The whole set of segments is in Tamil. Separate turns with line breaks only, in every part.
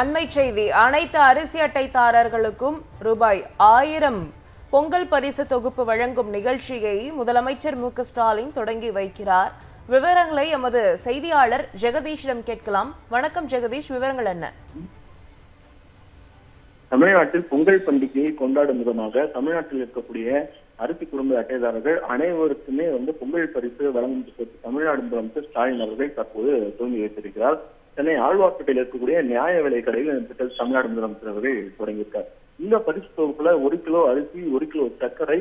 அண்மை செய்தி. அனைத்து அரிசி அட்டைதாரர்களுக்கும் ரூபாய் ஆயிரம் பொங்கல் பரிசு தொகுப்பு வழங்கும் நிகழ்ச்சியை முதலமைச்சர் மு ஸ்டாலின் தொடங்கி வைக்கிறார். விவரங்களை எமது செய்தியாளர் ஜெகதீஷிடம் கேட்கலாம். வணக்கம் ஜெகதீஷ் விவரங்கள் என்ன?
தமிழ்நாட்டில் பொங்கல் பண்டிகையை கொண்டாடும் விதமாக தமிழ்நாட்டில் இருக்கக்கூடிய அரிசி குடும்ப அட்டைதாரர்கள் அனைவருக்குமே வந்து பொங்கல் பரிசு வழங்கும் தமிழ்நாடு முதலமைச்சர் ஸ்டாலின் அவர்கள் தற்போது துவங்கி வைத்திருக்கிறார். சென்னை ஆழ்வார்பேட்டையில் இருக்கக்கூடிய நியாய விலை கடையில் இந்த திட்டத்தை தமிழ்நாடு முதலமைச்சர் அவர்கள் தொடங்கியிருக்கார். இந்த பரிசு தொகுப்புல ஒரு கிலோ அரிசி ஒரு கிலோ சர்க்கரை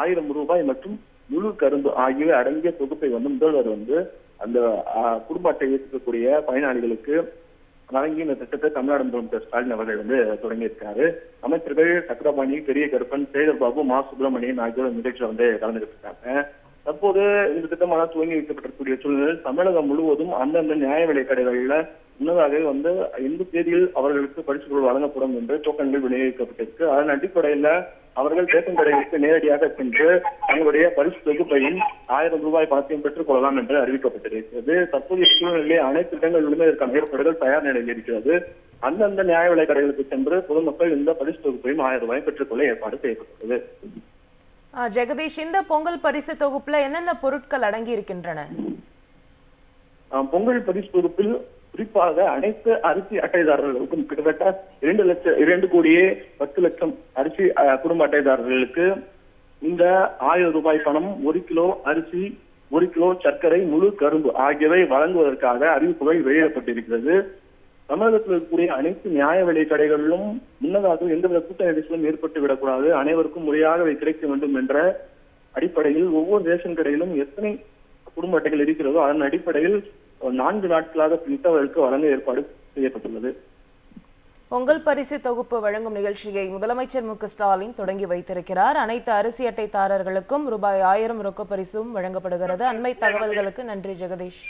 ஆயிரம் ரூபாய் மற்றும் முழு கரும்பு ஆகியவை அடங்கிய தொகுப்பை வந்து முதல்வர் வந்து அந்த குடும்ப அட்டை இருக்கக்கூடிய பயனாளிகளுக்கு வழங்கி இந்த திட்டத்தை தமிழ்நாடு முதலமைச்சர் ஸ்டாலின் அவர்கள் வந்து தொடங்கியிருக்காரு. அமைச்சர்கள் சக்கரபாணி பெரிய கருப்பன் சேகர் பாபு மா. சுப்பிரமணியன் ஆகியோர் நிகழ்ச்சியில் வந்து கலந்துகிட்டு இருக்காங்க. தற்போது இந்த திட்டமாக துவங்கி வைக்கப்பட்டிருக்கக்கூடிய சூழ்நிலையில் தமிழகம் முழுவதும் அந்தந்த நியாய விலை கடைகளில் முன்னதாக வந்து எந்த தேதியில் அவர்களுக்கு பரிசுகள் வழங்கப்படும் என்று டோக்கன்கள் விநியோகிக்கப்பட்டிருக்கு. அதன் அடிப்படையில அவர்கள் ரேஷன் கடைகளுக்கு நேரடியாக சென்று தங்களுடைய பரிசு தொகுப்பையும் ஆயிரம் ரூபாய் பணத்தையும் பெற்றுக் கொள்ளலாம் என்று அறிவிக்கப்பட்டிருக்கிறது. தற்போதைய சூழ்நிலையிலே அனைத்து இடங்களிலுமே இதற்கான ஏற்பாடுகள் தயார் நிலையில் இருக்கிறது. அந்தந்த நியாய விலை கடைகளுக்கு சென்று பொதுமக்கள் இந்த பரிசு தொகுப்பையும் ஆயிரம் ரூபாய் பெற்றுக்கொள்ள ஏற்பாடு செய்யப்பட்டுள்ளது.
ஜெகதீஷ் இந்த பொங்கல் பரிசு தொகுப்புல என்னென்ன பொருட்கள் அடங்கி இருக்கின்றன
ஆஹ் பொங்கல் பரிசு தொகுப்பில் குறிப்பாக அனைத்து அரிசி அட்டைதாரர்களுக்கும் கிட்டத்தட்ட இரண்டு லட்சம் இரண்டு கோடியே பத்து லட்சம் அரிசி ஆஹ், குடும்ப அட்டைதாரர்களுக்கு இந்த ஆயிரம் ரூபாய் பணம் ஒரு கிலோ அரிசி ஒரு கிலோ சர்க்கரை முழு கரும்பு ஆகியவை வழங்குவதற்காக அறிவிப்புகள் வெளியிடப்பட்டிருக்கிறது. தமிழகத்தில் இருக்கக்கூடிய அனைத்து நியாய விலை கடைகளிலும் முன்னதாக எந்தவித கூட்ட நெரிசலும் ஏற்பட்டு விடக்கூடாது. அனைவருக்கும் முறையாக அவை கிடைக்க வேண்டும் என்ற அடிப்படையில் ஒவ்வொரு ரேஷன் கடையிலும் எத்தனை குடும்ப அட்டைகள் இருக்கிறதோ அதன் அடிப்படையில் நான்கு நாட்களாக பிரித்தவர்களுக்கு வழங்க ஏற்பாடு செய்யப்பட்டுள்ளது.
பொங்கல் பரிசு தொகுப்பு வழங்கும் நிகழ்ச்சியை முதலமைச்சர் மு ஸ்டாலின் தொடங்கி வைத்திருக்கிறார். அனைத்து அரிசி அட்டைதாரர்களுக்கும் ரூபாய் ஆயிரம் ரொக்க பரிசும் வழங்கப்படுகிறது. அண்மை தகவல்களுக்கு நன்றி ஜெகதீஷ்.